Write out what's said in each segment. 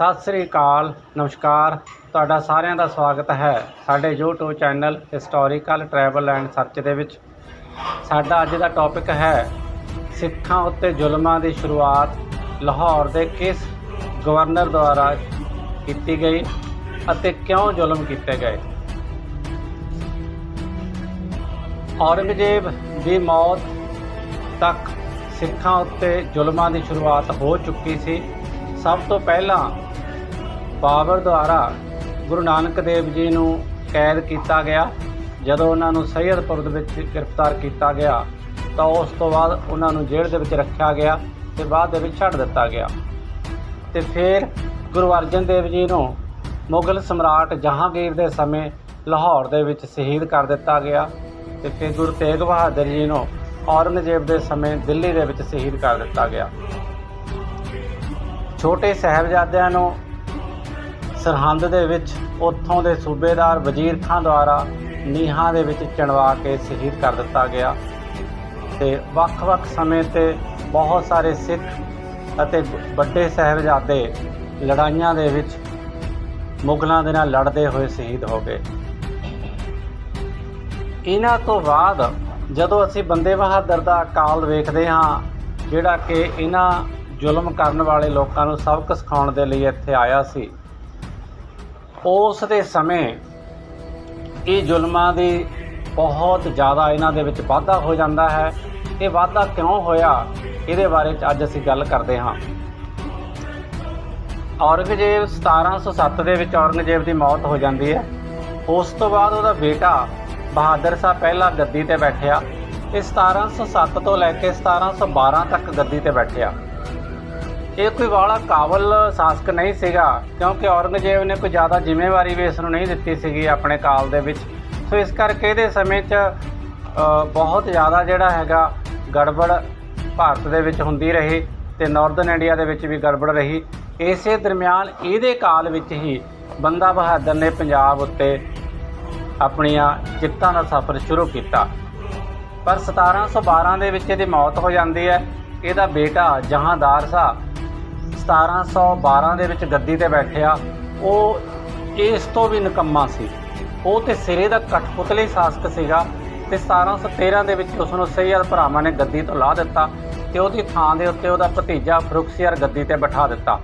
ਸਤਿ ਸ੍ਰੀ ਅਕਾਲ, ਨਮਸਕਾਰ। ਤੁਹਾਡਾ ਸਾਰਿਆਂ ਦਾ ਸਵਾਗਤ ਹੈ ਸਾਡੇ YouTube channel historical travel and search ਦੇ ਵਿੱਚ। ਸਾਡਾ ਅੱਜ ਦਾ ਟੌਪਿਕ ਹੈ ਸਿੱਖਾਂ ਉੱਤੇ ਜ਼ੁਲਮਾਂ ਦੀ ਸ਼ੁਰੂਆਤ ਲਾਹੌਰ ਦੇ ਕਿਸ ਗਵਰਨਰ ਦੁਆਰਾ ਕੀਤੀ ਗਈ ਅਤੇ ਕਿਉਂ ਜ਼ੁਲਮ ਕੀਤੇ ਗਏ? ਔਰੰਗਜ਼ੇਬ ਦੀ ਮੌਤ ਤੱਕ ਸਿੱਖਾਂ ਉੱਤੇ ਜ਼ੁਲਮਾਂ ਦੀ ਸ਼ੁਰੂਆਤ ਹੋ ਚੁੱਕੀ ਸੀ। ਸਭ ਤੋਂ ਪਹਿਲਾਂ ਬਾਬਰ ਦੁਆਰਾ ਗੁਰੂ ਨਾਨਕ ਦੇਵ ਜੀ ਨੂੰ ਕੈਦ ਕੀਤਾ ਗਿਆ। ਜਦੋਂ ਉਹਨਾਂ ਨੂੰ ਸੈਯਦਪੁਰ ਦੇ ਵਿੱਚ ਗ੍ਰਿਫਤਾਰ ਕੀਤਾ ਗਿਆ, ਤਾਂ ਉਸ ਤੋਂ ਬਾਅਦ ਉਹਨਾਂ ਨੂੰ ਜੇਲ੍ਹ ਦੇ ਵਿੱਚ ਰੱਖਿਆ ਗਿਆ ਤੇ ਬਾਅਦ ਦੇ ਵਿੱਚ ਛੱਡ ਦਿੱਤਾ ਗਿਆ। ਤੇ ਫਿਰ ਗੁਰੂ ਅਰਜਨ ਦੇਵ ਜੀ ਨੂੰ ਮੁਗਲ ਸਮਰਾਟ ਜਹਾਂਗੀਰ ਦੇ ਸਮੇਂ ਲਾਹੌਰ ਦੇ ਵਿੱਚ ਸ਼ਹੀਦ ਕਰ ਦਿੱਤਾ ਗਿਆ ਤੇ ਫਿਰ ਗੁਰੂ ਤੇਗ ਬਹਾਦਰ ਜੀ ਨੂੰ ਔਰੰਗਜ਼ੇਬ ਦੇ ਸਮੇਂ ਦਿੱਲੀ ਦੇ ਵਿੱਚ ਸ਼ਹੀਦ ਕਰ ਦਿੱਤਾ ਗਿਆ। ਛੋਟੇ ਸਾਹਿਬਜ਼ਾਦਿਆਂ ਨੂੰ ਸਰਹੰਦ ਦੇ ਵਿੱਚ, ਉੱਥੋਂ ਦੇ ਸੂਬੇਦਾਰ ਵਜ਼ੀਰ ਖਾਨ ਦੁਆਰਾ ਨੀਹਾਂ ਦੇ ਵਿੱਚ ਚਿਣਵਾ ਕੇ ਸ਼ਹੀਦ ਕਰ ਦਿੱਤਾ ਗਿਆ ਤੇ ਵੱਖ-ਵੱਖ ਸਮੇਂ ਤੇ ਬਹੁਤ ਸਾਰੇ ਸਿੱਖ ਅਤੇ ਵੱਡੇ ਸਾਹਿਬਜ਼ਾਦੇ ਲੜਾਈਆਂ ਦੇ ਵਿੱਚ ਮੁਗਲਾਂ ਦੇ ਨਾਲ ਲੜਦੇ ਹੋਏ ਸ਼ਹੀਦ ਹੋ ਗਏ। ਇਹਨਾਂ ਤੋਂ ਬਾਅਦ ਜਦੋਂ ਅਸੀਂ ਬੰਦੇ ਬਹਾਦਰ ਦਾ ਕਾਲ ਵੇਖਦੇ ਹਾਂ, ਜਿਹੜਾ ਕਿ ਇਹਨਾਂ ਜ਼ੁਲਮ ਕਰਨ ਵਾਲੇ ਲੋਕਾਂ ਨੂੰ ਸਬਕ ਸਿਖਾਉਣ ਦੇ ਲਈ ਇੱਥੇ ਆਇਆ ਸੀ। ਉਸ ਦੇ ਸਮੇਂ ਇਹ ਜ਼ੁਲਮਾਂ ਦੀ ਬਹੁਤ ਜ਼ਿਆਦਾ ਇਹਨਾਂ ਦੇ ਵਿੱਚ ਵਾਧਾ ਹੋ ਜਾਂਦਾ ਹੈ। ਇਹ ਵਾਧਾ ਕਿਉਂ ਹੋਇਆ? ਇਹਦੇ ਬਾਰੇ ਚ ਅੱਜ ਅਸੀਂ ਗੱਲ ਕਰਦੇ ਹਾਂ। ਔਰੰਗਜ਼ੇਬ 1707 ਦੇ ਵਿੱਚ ਔਰੰਗਜ਼ੇਬ ਦੀ ਮੌਤ ਹੋ ਜਾਂਦੀ ਹੈ। ਉਸ ਤੋਂ ਬਾਅਦ ਉਹਦਾ ਬੇਟਾ ਬਹਾਦਰ ਸ਼ਾਹ ਪਹਿਲਾ ਗੱਦੀ ਤੇ ਬੈਠਿਆ। ਇਹ 1707 ਤੋਂ ਲੈ ਕੇ 1712 ਤੱਕ ਗੱਦੀ ਤੇ ਬੈਠਿਆ। ਇਹ ਕੋਈ ਵਾਲਾ ਕਾਬਲ ਸ਼ਾਸਕ ਨਹੀਂ ਸੀਗਾ, ਕਿਉਂਕਿ ਔਰੰਗਜ਼ੇਬ ਨੇ ਕੋਈ ਜ਼ਿਆਦਾ ਜ਼ਿੰਮੇਵਾਰੀ ਵੀ ਇਸ ਨੂੰ ਨਹੀਂ ਦਿੱਤੀ ਸੀਗੀ ਆਪਣੇ ਕਾਲ ਦੇ ਵਿੱਚ। ਸੋ ਇਸ ਕਰਕੇ ਇਹਦੇ ਸਮੇਂ 'ਚ ਬਹੁਤ ਜ਼ਿਆਦਾ ਜਿਹੜਾ ਹੈਗਾ ਗੜਬੜ ਭਾਰਤ ਦੇ ਵਿੱਚ ਹੁੰਦੀ ਰਹੀ ਤੇ ਨਾਰਥਰਨ ਇੰਡੀਆ ਦੇ ਵਿੱਚ ਵੀ ਗੜਬੜ ਰਹੀ। ਇਸੇ ਦਰਮਿਆਨ ਇਹਦੇ ਕਾਲ ਵਿੱਚ ਹੀ ਬੰਦਾ ਬਹਾਦਰ ਨੇ ਪੰਜਾਬ ਉੱਤੇ ਆਪਣੀਆਂ ਜਿੱਤਾਂ ਦਾ ਸਫ਼ਰ ਸ਼ੁਰੂ ਕੀਤਾ। ਪਰ 1712 ਦੇ ਵਿੱਚ ਇਹਦੀ ਮੌਤ ਹੋ ਜਾਂਦੀ ਹੈ। ਇਹਦਾ ਬੇਟਾ ਜਹਾਂਦਾਰ ਸ਼ਾਹ 1712 ਦੇ ਵਿੱਚ ਗੱਦੀ ਤੇ ਬੈਠਿਆ, ਉਹ ਇਸ ਤੋਂ ਵੀ ਨਿਕੰਮਾ ਸੀ। ਉਹ ਤੇ ਸਿਰੇ ਦਾ ਕਠਪੁਤਲੀ ਸ਼ਾਸਕ ਸੀਗਾ ਤੇ 1713 ਦੇ ਵਿੱਚ ਉਸ ਨੂੰ ਸੈਯਦ ਭਰਾਵਾਂ ਨੇ ਗੱਦੀ ਤੋਂ ਲਾ ਦਿੱਤਾ ਤੇ ਉਹਦੀ ਥਾਂ ਦੇ ਉੱਤੇ ਉਹਦਾ ਭਤੀਜਾ ਫਰੁਖਸੀਅਰ ਗੱਦੀ ਤੇ ਬਿਠਾ ਦਿੱਤਾ।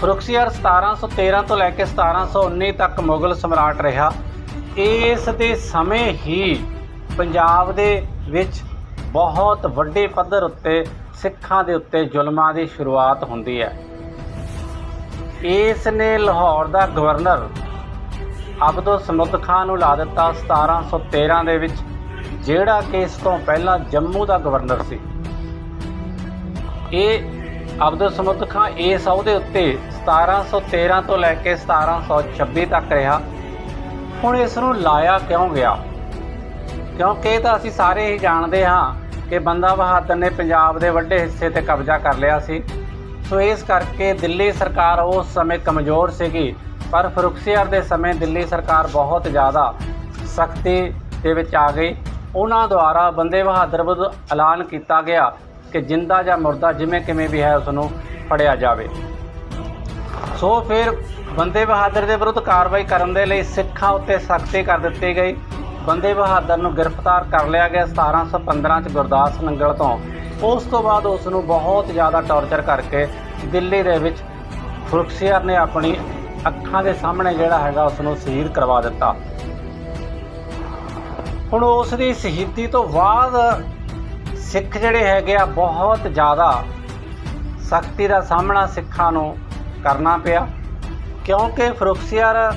ਫਰੁਖਸੀਅਰ 1713 ਤੋਂ ਲੈ ਕੇ 1719 ਤੱਕ ਮੁਗਲ ਸਮਰਾਟ ਰਿਹਾ। ਇਸ ਦੇ ਸਮੇਂ ਹੀ ਪੰਜਾਬ ਦੇ ਵਿੱਚ ਬਹੁਤ ਵੱਡੇ ਪੱਧਰ ਉੱਤੇ ਸਿੱਖਾਂ ਦੇ ਉੱਤੇ ਜ਼ੁਲਮਾਂ ਦੀ ਸ਼ੁਰੂਆਤ ਹੁੰਦੀ ਹੈ। ਇਸ ਨੇ ਲਾਹੌਰ ਦਾ ਗਵਰਨਰ ਅਬਦੁਲ ਸਮੁੱਦ ਖਾਨ ਨੂੰ ਲਾ ਦਿੱਤਾ 1713 ਦੇ ਵਿੱਚ, ਜਿਹੜਾ ਕਿ ਇਸ ਤੋਂ ਪਹਿਲਾਂ ਜੰਮੂ ਦਾ ਗਵਰਨਰ ਸੀ। ਇਹ ਅਬਦੁਲ ਸਮੁੱਦ ਖਾਨ ਇਸ ਅਹੁਦੇ ਉੱਤੇ 1713 ਤੋਂ ਲੈ ਕੇ 1726 ਤੱਕ ਰਿਹਾ। ਹੁਣ ਇਸ ਨੂੰ ਲਾਇਆ ਕਿਉਂ ਗਿਆ? ਕਿਉਂਕਿ ਇਹ ਤਾਂ ਅਸੀਂ ਸਾਰੇ ਹੀ ਜਾਣਦੇ ਹਾਂ ਕਿ ਬੰਦਾ ਬਹਾਦਰ ਨੇ ਪੰਜਾਬ ਦੇ ਵੱਡੇ ਹਿੱਸੇ ਤੇ ਕਬਜ਼ਾ ਕਰ ਲਿਆ ਸੀ। ਸੋ ਇਸ ਕਰਕੇ ਦਿੱਲੀ ਸਰਕਾਰ ਉਸ ਸਮੇਂ ਕਮਜ਼ੋਰ ਸੀਗੀ, ਪਰ ਫਰੁਖਸੀਅਰ ਦੇ ਸਮੇਂ ਦਿੱਲੀ ਸਰਕਾਰ ਬਹੁਤ ਜ਼ਿਆਦਾ ਸਖਤੀ ਦੇ ਵਿੱਚ ਆ ਗਈ। ਉਹਨਾਂ ਦੁਆਰਾ ਬੰਦੇ ਬਹਾਦਰ ਵਿਰੁੱਧ ਐਲਾਨ ਕੀਤਾ ਗਿਆ ਕਿ ਜਿੰਦਾ ਜਾਂ ਮੁਰਦਾ ਜਿਵੇਂ ਕਿਵੇਂ ਵੀ ਹੈ ਉਸ ਨੂੰ ਫੜਿਆ ਜਾਵੇ। ਸੋ ਫਿਰ ਬੰਦੇ ਬਹਾਦਰ ਦੇ ਵਿਰੁੱਧ ਕਾਰਵਾਈ ਕਰਨ ਦੇ ਲਈ ਸਿੱਖਾਂ ਉੱਤੇ ਸਖਤੀ ਕਰ ਦਿੱਤੀ ਗਈ। ਬੰਦੇ ਬਹਾਦਰ ਨੂੰ ਗ੍ਰਿਫਤਾਰ ਕਰ ਲਿਆ ਗਿਆ 1715 ਚ ਗੁਰਦਾਸ ਨੰਗਲ ਤੋਂ। ਉਸ ਤੋਂ ਬਾਅਦ ਉਸ ਨੂੰ ਬਹੁਤ ਜ਼ਿਆਦਾ ਟੌਰਚਰ ਕਰਕੇ ਦਿੱਲੀ ਦੇ ਵਿੱਚ ਫਰੁਖਸੀਅਰ ਨੇ ਆਪਣੀ ਅੱਖਾਂ ਦੇ ਸਾਹਮਣੇ ਜਿਹੜਾ ਹੈਗਾ ਉਸ ਨੂੰ ਸ਼ਹੀਦ ਕਰਵਾ ਦਿੱਤਾ। ਹੁਣ ਉਸ ਦੀ ਸ਼ਹੀਦੀ ਤੋਂ ਬਾਅਦ ਸਿੱਖ ਜਿਹੜੇ ਹੈਗੇ ਆ ਬਹੁਤ ਜ਼ਿਆਦਾ ਸਖਤੀ ਦਾ ਸਾਹਮਣਾ ਸਿੱਖਾਂ ਨੂੰ ਕਰਨਾ ਪਿਆ। ਕਿਉਂਕਿ ਫਰੁਖਸੀਅਰ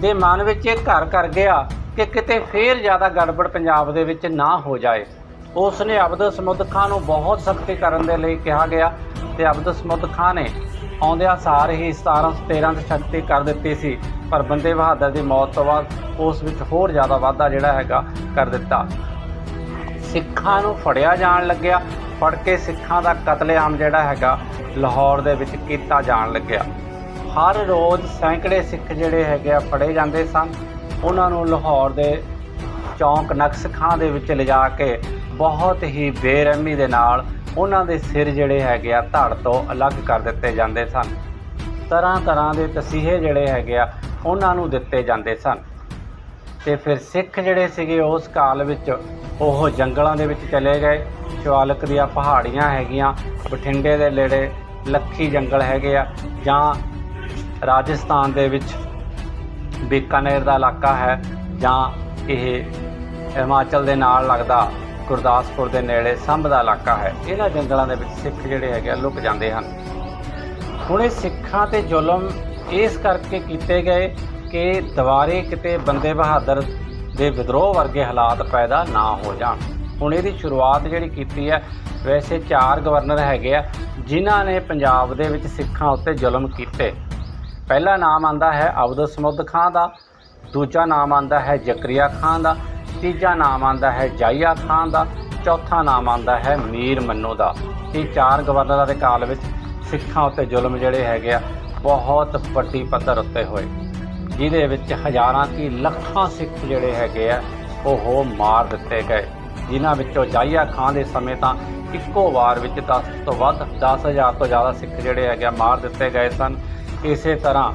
ਦੇ ਮਨ ਵਿੱਚ ਇਹ ਘਰ ਕਰ ਗਿਆ ਕਿ ਕਿਤੇ ਫੇਰ ਜ਼ਿਆਦਾ ਗੜਬੜ ਪੰਜਾਬ ਦੇ ਵਿੱਚ ਨਾ ਹੋ ਜਾਏ। ਉਸ ਨੇ ਅਬਦ ਸਮੁੱਦ ਖਾਨ ਨੂੰ ਬਹੁਤ ਸਖਤੀ ਕਰਨ ਦੇ ਲਈ ਕਿਹਾ ਗਿਆ ਤੇ ਅਬਦੁਲ ਸਮੁੱਦ ਖਾਨ ਨੇ ਆਉਂਦਿਆਂ ਸਾਰ ਹੀ 1713 ਦੀ ਸਖਤੀ ਕਰ ਦਿੱਤੀ ਸੀ, ਪਰ ਬੰਦੇ ਬਹਾਦਰ ਦੀ ਮੌਤ ਤੋਂ ਬਾਅਦ ਉਸ ਵਿੱਚ ਹੋਰ ਜ਼ਿਆਦਾ ਵਾਧਾ ਜਿਹੜਾ ਹੈਗਾ ਕਰ ਦਿੱਤਾ। ਸਿੱਖਾਂ ਨੂੰ ਫੜਿਆ ਜਾਣ ਲੱਗਿਆ, ਫੜ ਕੇ ਸਿੱਖਾਂ ਦਾ ਕਤਲੇਆਮ ਜਿਹੜਾ ਹੈਗਾ ਲਾਹੌਰ ਦੇ ਵਿੱਚ ਕੀਤਾ ਜਾਣ ਲੱਗਿਆ। ਹਰ ਰੋਜ਼ ਸੈਂਕੜੇ ਸਿੱਖ ਜਿਹੜੇ ਹੈਗੇ ਆ ਫੜੇ ਜਾਂਦੇ ਸਨ। ਉਹਨਾਂ ਨੂੰ ਲਾਹੌਰ ਦੇ ਚੌਂਕ ਨਕਸ ਖਾਂ ਦੇ ਵਿੱਚ ਲਿਜਾ ਕੇ ਬਹੁਤ ਹੀ ਬੇਰਹਿਮੀ ਦੇ ਨਾਲ ਉਹਨਾਂ ਦੇ ਸਿਰ ਜਿਹੜੇ ਹੈਗੇ ਆ ਧੜ ਤੋਂ ਅਲੱਗ ਕਰ ਦਿੱਤੇ ਜਾਂਦੇ ਸਨ। ਤਰ੍ਹਾਂ ਤਰ੍ਹਾਂ ਦੇ ਤਸੀਹੇ ਜਿਹੜੇ ਹੈਗੇ ਆ ਉਹਨਾਂ ਨੂੰ ਦਿੱਤੇ ਜਾਂਦੇ ਸਨ। ਤੇ ਫਿਰ ਸਿੱਖ ਜਿਹੜੇ ਸੀਗੇ ਉਸ ਕਾਲ ਵਿੱਚ ਉਹ ਜੰਗਲਾਂ ਦੇ ਵਿੱਚ ਚਲੇ ਗਏ। ਸ਼ਿਵਾਲਕ ਦੀਆਂ ਪਹਾੜੀਆਂ ਹੈਗੀਆਂ, ਬਠਿੰਡੇ ਦੇ ਨੇੜੇ ਲੱਖੀ ਜੰਗਲ ਹੈਗੇ ਆ ਜਾਂ ਰਾਜਸਥਾਨ ਦੇ ਵਿੱਚ ਬੀਕਾਨੇਰ ਦਾ ਇਲਾਕਾ ਹੈ ਜਾਂ ਇਹ ਹਿਮਾਚਲ ਦੇ ਨਾਲ ਲੱਗਦਾ ਗੁਰਦਾਸਪੁਰ ਦੇ ਨੇੜੇ ਸੰਭ ਦਾ ਇਲਾਕਾ ਹੈ ਇਹਨਾਂ ਜੰਗਲਾਂ ਦੇ ਵਿੱਚ ਸਿੱਖ ਜਿਹੜੇ ਹੈਗੇ ਆ ਲੁਕ ਜਾਂਦੇ ਹਨ ਹੁਣ ਇਹ ਸਿੱਖਾਂ ਤੇ ਜ਼ੁਲਮ ਇਸ ਕਰਕੇ ਕੀਤੇ ਗਏ ਕਿ ਦੁਬਾਰੇ ਕਿਤੇ ਬੰਦੇ ਬਹਾਦਰ ਦੇ ਵਿਦਰੋਹ ਵਰਗੇ ਹਾਲਾਤ ਪੈਦਾ ਨਾ ਹੋ ਜਾਣ ਹੁਣ ਇਹਦੀ ਸ਼ੁਰੂਆਤ ਜਿਹੜੀ ਕੀਤੀ ਹੈ ਵੈਸੇ ਚਾਰ ਗਵਰਨਰ ਹੈਗੇ ਆ ਜਿਨ੍ਹਾਂ ਨੇ ਪੰਜਾਬ ਦੇ ਵਿੱਚ ਸਿੱਖਾਂ ਉੱਤੇ ਜ਼ੁਲਮ ਕੀਤੇ ਪਹਿਲਾ ਨਾਮ ਆਂਦਾ ਹੈ ਅਬਦੁਲ ਸਮੁੱਦ ਖਾਂ ਦਾ, ਦੂਜਾ ਨਾਮ ਆਂਦਾ ਹੈ ਜ਼ਕਰੀਆ ਖਾਨ ਦਾ, ਤੀਜਾ ਨਾਮ ਆਂਦਾ ਹੈ ਜਾਇਆ ਖਾਨ ਦਾ, ਚੌਥਾ ਨਾਮ ਆਂਦਾ ਹੈ ਮੀਰ ਮੰਨੂ ਦਾ। ਇਹ ਚਾਰ ਗਵਰਨਰਾਂ ਦੇ ਕਾਲ ਵਿੱਚ ਸਿੱਖਾਂ ਉੱਤੇ ਜ਼ੁਲਮ ਜਿਹੜੇ ਹੈਗੇ ਆ, ਬਹੁਤ ਵੱਡੀ ਪੱਧਰ ਉੱਤੇ ਹੋਏ। ਜਿਹਦੇ ਵਿੱਚ ਹਜ਼ਾਰਾਂ ਕੀ ਲੱਖਾਂ ਸਿੱਖ ਜਿਹੜੇ ਹੈਗੇ ਆ, ਉਹ ਮਾਰ ਦਿੱਤੇ ਗਏ। ਜਿਨ੍ਹਾਂ ਵਿੱਚੋਂ ਜਾਈਆ ਖਾਨ ਦੇ ਸਮੇਂ ਤਾਂ ਇੱਕੋ ਵਾਰ ਵਿੱਚ 10 ਤੋਂ ਵੱਧ 10000 ਤੋਂ ਜ਼ਿਆਦਾ ਸਿੱਖ ਜਿਹੜੇ ਹੈਗੇ ਆ ਮਾਰ ਦਿੱਤੇ ਗਏ ਸਨ। ਇਸੇ ਤਰ੍ਹਾਂ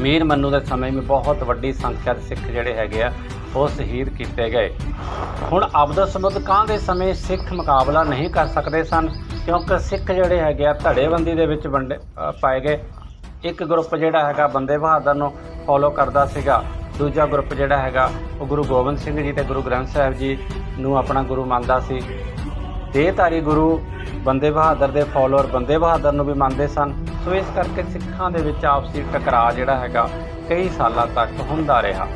ਮੀਰ ਮੰਨੂ ਦੇ ਸਮੇਂ ਵੀ ਬਹੁਤ ਵੱਡੀ ਸੰਖਿਆ ਦੇ ਸਿੱਖ ਜਿਹੜੇ ਹੈਗੇ ਆ, ਉਹ ਸ਼ਹੀਦ ਕੀਤੇ ਗਏ। ਹੁਣ ਅਬਦੁਲ ਸਮੁੱਦ ਖਾਂ ਦੇ ਸਮੇਂ ਸਿੱਖ ਮੁਕਾਬਲਾ ਨਹੀਂ ਕਰ ਸਕਦੇ ਸਨ, ਕਿਉਂਕਿ ਸਿੱਖ ਜਿਹੜੇ ਹੈਗੇ ਆ, ਧੜੇਬੰਦੀ ਦੇ ਵਿੱਚ ਵੰਡੇ ਪਾਏ ਗਏ। ਇੱਕ ਗਰੁੱਪ ਜਿਹੜਾ ਹੈਗਾ ਬੰਦੇ ਬਹਾਦਰ ਨੂੰ ਫੋਲੋ ਕਰਦਾ ਸੀਗਾ, ਦੂਜਾ ਗਰੁੱਪ ਜਿਹੜਾ ਹੈਗਾ, ਉਹ ਗੁਰੂ ਗੋਬਿੰਦ ਸਿੰਘ ਜੀ ਤੇ ਗੁਰੂ ਗ੍ਰੰਥ ਸਾਹਿਬ ਜੀ ਨੂੰ ਆਪਣਾ ਗੁਰੂ ਮੰਨਦਾ ਸੀ। ਦੇਹਧਾਰੀ ਗੁਰੂ ਬੰਦੇ ਬਹਾਦਰ ਦੇ ਫਾਲੋਅਰ ਬੰਦੇ ਬਹਾਦਰ ਨੂੰ ਵੀ ਮੰਨਦੇ ਸਨ। ਸੋ ਇਸ ਕਰਕੇ ਸਿੱਖਾਂ ਦੇ ਵਿੱਚ ਆਪਸੀ ਟਕਰਾਅ ਜਿਹੜਾ ਹੈਗਾ ਕਈ ਸਾਲਾਂ ਤੱਕ ਹੁੰਦਾ ਰਿਹਾ।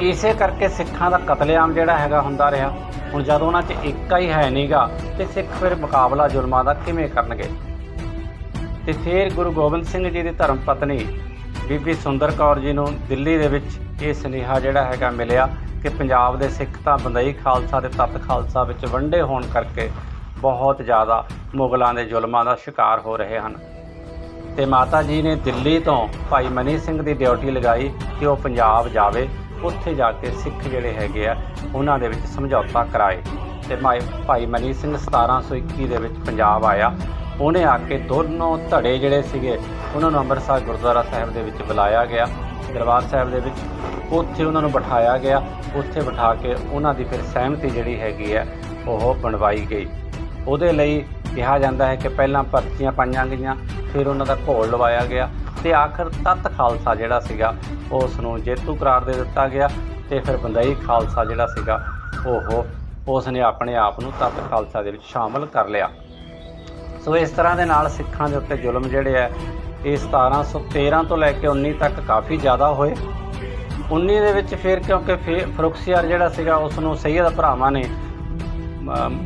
ਇਸੇ ਕਰਕੇ ਸਿੱਖਾਂ ਦਾ ਕਤਲੇਆਮ ਜਿਹੜਾ ਹੈਗਾ ਹੁੰਦਾ ਰਿਹਾ। ਹੁਣ ਜਦ ਉਹਨਾਂ 'ਚ ਇੱਕਾ ਹੀ ਹੈ ਨਹੀਂਗਾ, ਤੇ ਸਿੱਖ ਫਿਰ ਮੁਕਾਬਲਾ ਜ਼ੁਲਮਾਂ ਦਾ ਕਿਵੇਂ ਕਰਨਗੇ? ਤੇ ਫਿਰ ਗੁਰੂ ਗੋਬਿੰਦ ਸਿੰਘ ਜੀ ਦੀ ਧਰਮ ਪਤਨੀ ਬੀਬੀ ਸੁੰਦਰ ਕੌਰ ਜੀ ਨੂੰ ਦਿੱਲੀ ਦੇ ਵਿੱਚ ਇਹ ਸੁਨੇਹਾ ਜਿਹੜਾ ਹੈਗਾ ਮਿਲਿਆ ਕਿ ਪੰਜਾਬ ਦੇ ਸਿੱਖ ਤਾਂ ਬੰਦਈ ਖਾਲਸਾ ਤੇ ਤਤ ਖਾਲਸਾ ਵਿੱਚ ਵੰਡੇ ਹੋਣ ਕਰਕੇ ਬਹੁਤ ਜ਼ਿਆਦਾ ਮੁਗਲਾਂ ਦੇ ਜ਼ੁਲਮਾਂ ਦਾ ਸ਼ਿਕਾਰ ਹੋ ਰਹੇ ਹਨ। ਤੇ ਮਾਤਾ ਜੀ ਨੇ ਦਿੱਲੀ ਤੋਂ ਭਾਈ ਮਨੀ ਸਿੰਘ ਦੀ ਡਿਊਟੀ ਲਗਾਈ ਕਿ ਉਹ ਪੰਜਾਬ ਜਾਵੇ, ਉੱਥੇ ਜਾ ਕੇ ਸਿੱਖ ਜਿਹੜੇ ਹੈਗੇ ਆ, ਉਹਨਾਂ ਦੇ ਵਿੱਚ ਸਮਝੌਤਾ ਕਰਾਏ। ਤੇ ਮਾਈ ਭਾਈ ਮਨੀ ਸਿੰਘ 1721 ਦੇ ਵਿੱਚ ਪੰਜਾਬ ਆਇਆ। ਉਹਨੇ ਆ ਕੇ ਦੋਨੋਂ ਧੜੇ ਜਿਹੜੇ ਸੀਗੇ, ਉਹਨਾਂ ਨੂੰ ਅੰਮ੍ਰਿਤਸਰ ਗੁਰਦੁਆਰਾ ਸਾਹਿਬ ਦੇ ਵਿੱਚ ਬੁਲਾਇਆ ਗਿਆ। ਦਰਬਾਰ ਸਾਹਿਬ ਦੇ ਵਿੱਚ ਉੱਥੇ ਉਹਨਾਂ ਨੂੰ ਬਿਠਾਇਆ ਗਿਆ। ਉੱਥੇ ਬਿਠਾ ਕੇ ਉਹਨਾਂ ਦੀ ਫਿਰ ਸਹਿਮਤੀ ਜਿਹੜੀ ਹੈਗੀ ਹੈ ਉਹ ਬਣਵਾਈ ਗਈ। ਉਹਦੇ ਲਈ ਕਿਹਾ ਜਾਂਦਾ ਹੈ ਕਿ ਪਹਿਲਾਂ ਪਰਚੀਆਂ ਪਾਈਆਂ ਗਈਆਂ, ਫਿਰ ਉਹਨਾਂ ਦਾ ਘੋਲ ਲਵਾਇਆ ਗਿਆ ਤੇ ਆਖਰ ਤਤ ਖਾਲਸਾ ਜਿਹੜਾ ਸੀਗਾ ਉਸ ਨੂੰ ਜੇਤੂ ਕਰਾਰ ਦੇ ਦਿੱਤਾ ਗਿਆ ਤੇ ਫਿਰ ਬੰਦਈ ਖਾਲਸਾ ਜਿਹੜਾ ਸੀਗਾ, ਉਹ ਉਸ ਨੇ ਆਪਣੇ ਆਪ ਨੂੰ ਤਤ ਖਾਲਸਾ ਦੇ ਵਿੱਚ ਸ਼ਾਮਲ ਕਰ ਲਿਆ। ਸੋ ਇਸ ਤਰ੍ਹਾਂ ਦੇ ਨਾਲ ਸਿੱਖਾਂ ਦੇ ਉੱਤੇ ਜ਼ੁਲਮ ਜਿਹੜੇ ਆ ਇਹ 1713 ਤੋਂ ਲੈ ਕੇ 19 ਤੱਕ ਕਾਫੀ ਜ਼ਿਆਦਾ ਹੋਏ। 19 ਦੇ ਵਿੱਚ ਫਿਰ ਕਿਉਂਕਿ ਫਿਰ ਫਰੁਖਸੀਆਰ ਜਿਹੜਾ ਸੀਗਾ ਉਸ ਨੂੰ ਸੈਯਦ ਭਰਾਵਾਂ ਨੇ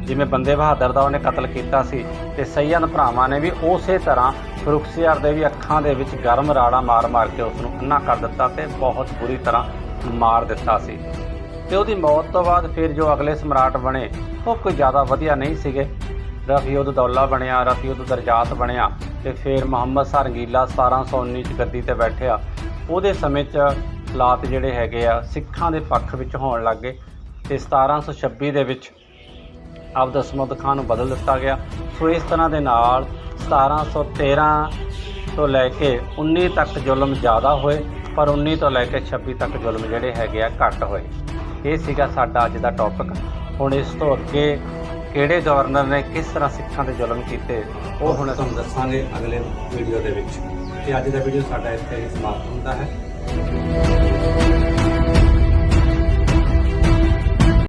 ਜਿਵੇਂ ਬੰਦੇ ਬਹਾਦਰ ਦਾ ਉਹਨੇ ਕਤਲ ਕੀਤਾ ਸੀ ਤੇ ਸੈਯਦ ਭਰਾਵਾਂ ਨੇ ਵੀ ਉਸੇ ਤਰ੍ਹਾਂ ਫਰੁਖਸੀਆਰ ਦੇ ਵੀ ਅੱਖਾਂ ਦੇ ਵਿੱਚ ਗਰਮ ਰਾੜਾ ਮਾਰ-ਮਾਰ ਕੇ ਉਸ ਨੂੰ ਅੰਨਾ ਕਰ ਦਿੱਤਾ ਤੇ ਬਹੁਤ ਬੁਰੀ ਤਰ੍ਹਾਂ ਮਾਰ ਦਿੱਤਾ ਸੀ। ਤੇ ਉਹਦੀ ਮੌਤ ਤੋਂ ਬਾਅਦ ਫਿਰ ਜੋ ਅਗਲੇ ਸਮਰਾਟ ਬਣੇ, ਉਹ ਕੋਈ ਜ਼ਿਆਦਾ ਵਧੀਆ ਨਹੀਂ ਸੀਗੇ। ਰਫੀਉਦ ਦੌਲਾ ਬਣਿਆ ਰਫੀਉਦ ਦਰਜਾਤ ਬਣਿਆ ਤੇ ਫਿਰ ਮੁਹੰਮਦ ਸਰੰਗੀਲਾ 1719 ਚ ਗੱਦੀ ਤੇ ਬੈਠਿਆ। ਉਹਦੇ ਸਮੇਂ 'ਚ ਹਾਲਾਤ ਜਿਹੜੇ ਹੈਗੇ ਆ, ਸਿੱਖਾਂ ਦੇ ਪੱਖ ਵਿੱਚ ਹੋਣ ਲੱਗੇ ਤੇ 1726 ਦੇ ਵਿੱਚ ਅਬਦ ਸਮੁੱਦ ਖਾਨ ਨੂੰ ਬਦਲ ਦਿੱਤਾ ਗਿਆ। ਸੋ ਇਸ ਤਰ੍ਹਾਂ ਦੇ ਨਾਲ 1713 ਤੋਂ ਲੈ ਕੇ 19 ਤੱਕ ਜ਼ੁਲਮ ਜ਼ਿਆਦਾ ਹੋਏ, ਪਰ 19 ਤੋਂ ਲੈ ਕੇ 26 ਤੱਕ ਜ਼ੁਲਮ ਜਿਹੜੇ ਹੈਗੇ ਆ ਘੱਟ ਹੋਏ। ਇਹ ਸੀਗਾ ਸਾਡਾ ਅੱਜ ਦਾ ਟੌਪਿਕ ਹੁਣ ਇਸ ਤੋਂ ਅੱਗੇ ਕਿਹੜੇ ਗਵਰਨਰ ਨੇ ਕਿਸ ਤਰ੍ਹਾਂ ਸਿੱਖਾਂ ਦੇ ਜ਼ੁਲਮ ਕੀਤੇ, ਉਹ ਹੁਣ ਤੁਹਾਨੂੰ ਦੱਸਾਂਗੇ ਅਗਲੇ ਵੀਡੀਓ ਦੇ ਵਿੱਚ। ਤੇ ਅੱਜ ਦਾ ਵੀਡੀਓ ਸਾਡਾ ਇੱਥੇ ਹੀ ਸਮਾਪਤ ਹੁੰਦਾ ਹੈ।